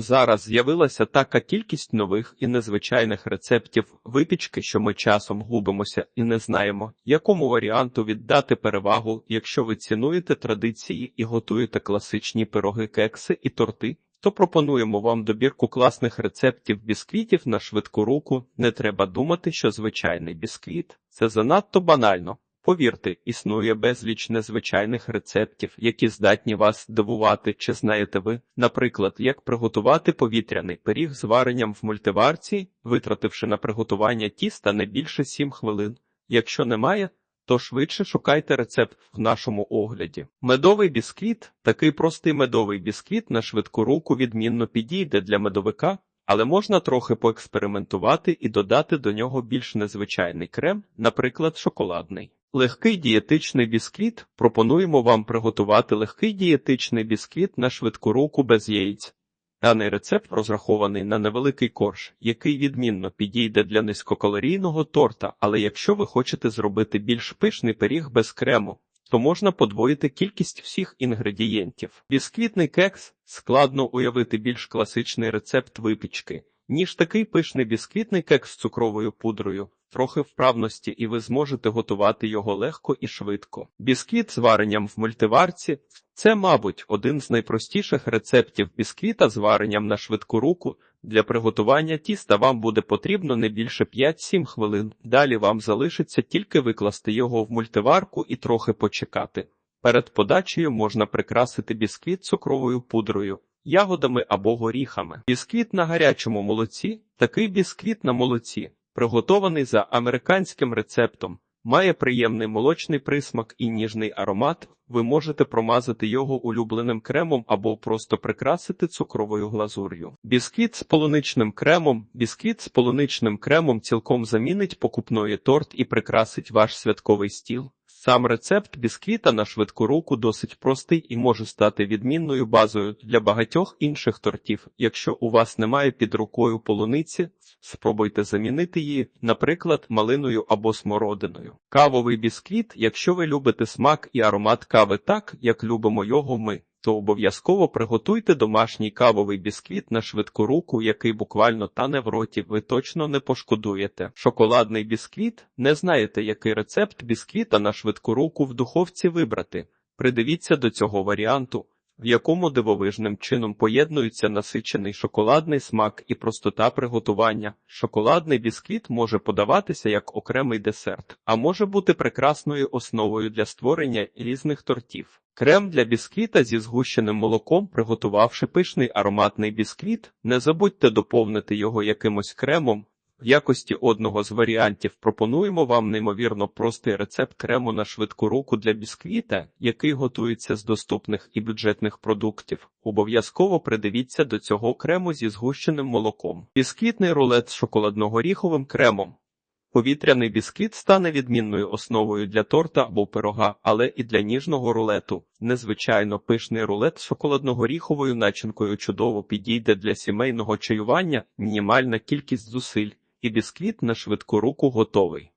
Зараз з'явилася така кількість нових і незвичайних рецептів випічки, що ми часом губимося і не знаємо, якому варіанту віддати перевагу, якщо ви цінуєте традиції і готуєте класичні пироги, кекси і торти. То пропонуємо вам добірку класних рецептів бісквітів на швидку руку. Не треба думати, що звичайний бісквіт це занадто банально. Повірте, існує безліч незвичайних рецептів, які здатні вас дивувати. Чи знаєте ви, наприклад, як приготувати повітряний пиріг з варенням в мультиварці, витративши на приготування тіста не більше 7 хвилин. Якщо немає, то швидше шукайте рецепт в нашому огляді. Медовий бісквіт такий простий медовий бісквіт на швидку руку відмінно підійде для медовика, але можна трохи поекспериментувати і додати до нього більш незвичайний крем, наприклад, шоколадний. Легкий дієтичний бісквіт. Пропонуємо вам приготувати легкий дієтичний бісквіт на швидку руку без яєць. Даний рецепт розрахований на невеликий корж, який відмінно підійде для низькокалорійного торта, але якщо ви хочете зробити більш пишний пиріг без крему, то можна подвоїти кількість всіх інгредієнтів. Бісквітний кекс складно уявити більш класичний рецепт випічки, ніж такий пишний бісквітний кекс з цукровою пудрою. Трохи вправності, і ви зможете готувати його легко і швидко. Бісквіт з варенням в мультиварці це, мабуть, один з найпростіших рецептів бісквіта з варенням на швидку руку. Для приготування тіста вам буде потрібно не більше 5-7 хвилин. Далі вам залишиться тільки викласти його в мультиварку і трохи почекати. Перед подачею можна прикрасити бісквіт цукровою пудрою, ягодами або горіхами. Бісквіт на гарячому молоці такий бісквіт на молоці, приготований за американським рецептом. Має приємний молочний присмак і ніжний аромат. Ви можете промазати його улюбленим кремом або просто прикрасити цукровою глазур'ю. Бісквіт з полуничним кремом. Бісквіт з полуничним кремом цілком замінить покупної торт і прикрасить ваш святковий стіл. Сам рецепт бісквіта на швидку руку досить простий і може стати відмінною базою для багатьох інших тортів. Якщо у вас немає під рукою полуниці, спробуйте замінити її, наприклад, малиною або смородиною. Кавовий бісквіт, якщо ви любите смак і аромат кави так, як любимо його ми. То обов'язково приготуйте домашній кавовий бісквіт на швидку руку, який буквально тане в роті, ви точно не пошкодуєте. Шоколадний бісквіт. Не знаєте, який рецепт бісквіта на швидку руку в духовці вибрати. Придивіться до цього варіанту, в якому дивовижним чином поєднуються насичений шоколадний смак і простота приготування. Шоколадний бісквіт може подаватися як окремий десерт, а може бути прекрасною основою для створення різних тортів. Крем для бісквіта зі згущеним молоком, приготувавши пишний ароматний бісквіт, не забудьте доповнити його якимось кремом. В якості одного з варіантів пропонуємо вам неймовірно простий рецепт крему на швидку руку для бісквіта, який готується з доступних і бюджетних продуктів. Обов'язково придивіться до цього крему зі згущеним молоком. Бісквітний рулет з шоколадно-горіховим кремом. Повітряний бісквіт стане відмінною основою для торта або пирога, але і для ніжного рулету. Незвичайно пишний рулет з шоколадно-горіховою начинкою чудово підійде для сімейного чаювання, мінімальна кількість зусиль, і бісквіт на швидку руку готовий.